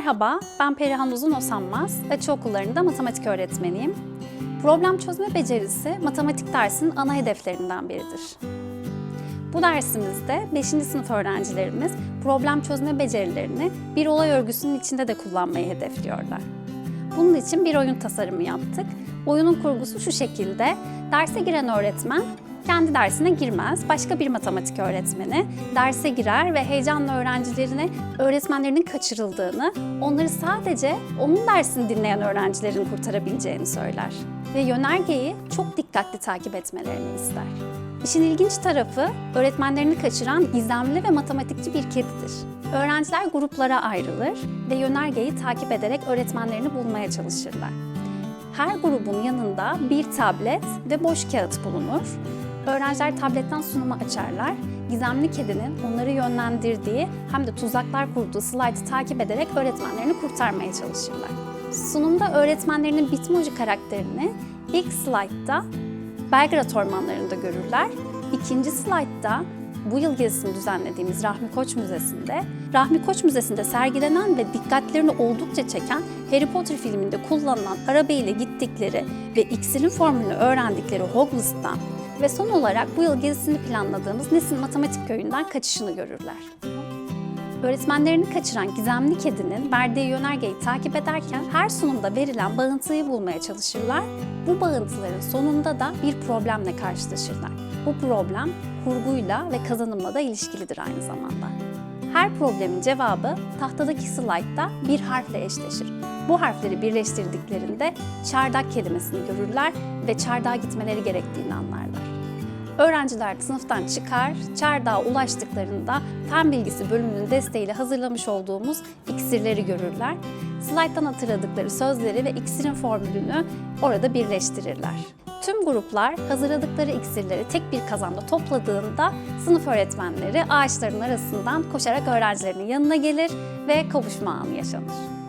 Merhaba, ben Perihan Uzun Osanmaz, açı okullarında matematik öğretmeniyim. Problem çözme becerisi matematik dersinin ana hedeflerinden biridir. Bu dersimizde 5. sınıf öğrencilerimiz problem çözme becerilerini bir olay örgüsünün içinde de kullanmayı hedefliyorlar. Bunun için bir oyun tasarımı yaptık. Oyunun kurgusu şu şekilde. Derse giren öğretmen kendi dersine girmez. Başka bir matematik öğretmeni derse girer ve heyecanla öğrencilerine öğretmenlerinin kaçırıldığını, onları sadece onun dersini dinleyen öğrencilerin kurtarabileceğini söyler. Ve yönergeyi çok dikkatli takip etmelerini ister. İşin ilginç tarafı öğretmenlerini kaçıran gizemli ve matematikçi bir kedidir. Öğrenciler gruplara ayrılır ve yönergeyi takip ederek öğretmenlerini bulmaya çalışırlar. Her grubun yanında bir tablet ve boş kağıt bulunur. Öğrenciler tabletten sunumu açarlar. Gizemli kedinin onları yönlendirdiği hem de tuzaklar kurduğu slaytı takip ederek öğretmenlerini kurtarmaya çalışırlar. Sunumda öğretmenlerinin Bitmoji karakterini ilk slaytta Belgrad ormanlarında görürler. İkinci slaytta bu yıl gezisini düzenlediğimiz Rahmi Koç Müzesi'nde, Rahmi Koç Müzesi'nde sergilenen ve dikkatlerini oldukça çeken Harry Potter filminde kullanılan arabayla gittikleri ve iksirin formülünü öğrendikleri Hogwarts'tan ve son olarak bu yıl gezisini planladığımız Nesin Matematik Köyü'nden kaçışını görürler. Öğretmenlerini kaçıran gizemli kedinin verdiği yönergeyi takip ederken her sunumda verilen bağıntıyı bulmaya çalışırlar. Bu bağıntıların sonunda da bir problemle karşılaşırlar. Bu problem kurguyla ve kazanımla da ilişkilidir aynı zamanda. Her problemin cevabı tahtadaki slaytta bir harfle eşleşir. Bu harfleri birleştirdiklerinde çardak kelimesini görürler ve çardağa gitmeleri gerektiğini anlarlar. Öğrenciler sınıftan çıkar, çardağa ulaştıklarında fen bilgisi bölümünün desteğiyle hazırlamış olduğumuz iksirleri görürler. Slayttan hatırladıkları sözleri ve iksirin formülünü orada birleştirirler. Tüm gruplar hazırladıkları iksirleri tek bir kazanda topladığında sınıf öğretmenleri ağaçların arasından koşarak öğrencilerinin yanına gelir ve kavuşma anı yaşanır.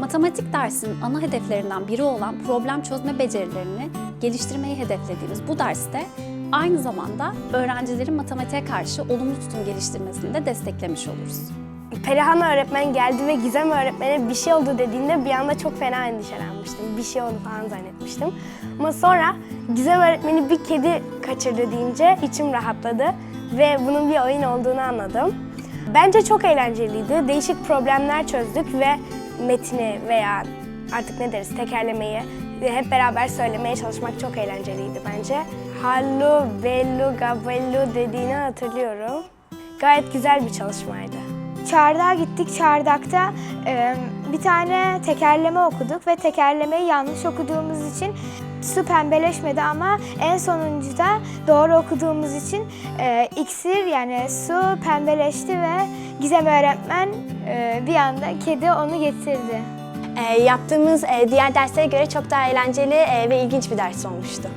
Matematik dersinin ana hedeflerinden biri olan problem çözme becerilerini geliştirmeyi hedeflediğimiz bu derste aynı zamanda öğrencilerin matematiğe karşı olumlu tutum geliştirmesini de desteklemiş oluruz. Perihan öğretmen geldi ve Gizem öğretmene bir şey oldu dediğinde bir anda çok fena endişelenmiştim. Bir şey oldu falan zannetmiştim. Ama sonra Gizem öğretmeni bir kedi kaçırdı deyince içim rahatladı ve bunun bir oyun olduğunu anladım. Bence çok eğlenceliydi. Değişik problemler çözdük ve metni veya artık ne deriz tekerlemeyi hep beraber söylemeye çalışmak çok eğlenceliydi bence. Hallu, bellu, gabellu dediğini hatırlıyorum. Gayet güzel bir çalışmaydı. Çardağa gittik. Çardakta e, bir tane tekerleme okuduk ve tekerlemeyi yanlış okuduğumuz için su pembeleşmedi ama en sonuncuda doğru okuduğumuz için e, iksir yani su pembeleşti ve Gizem öğretmen e, bir anda kedi onu getirdi. Ee, yaptığımız e, diğer derslere göre çok daha eğlenceli e, ve ilginç bir ders olmuştu.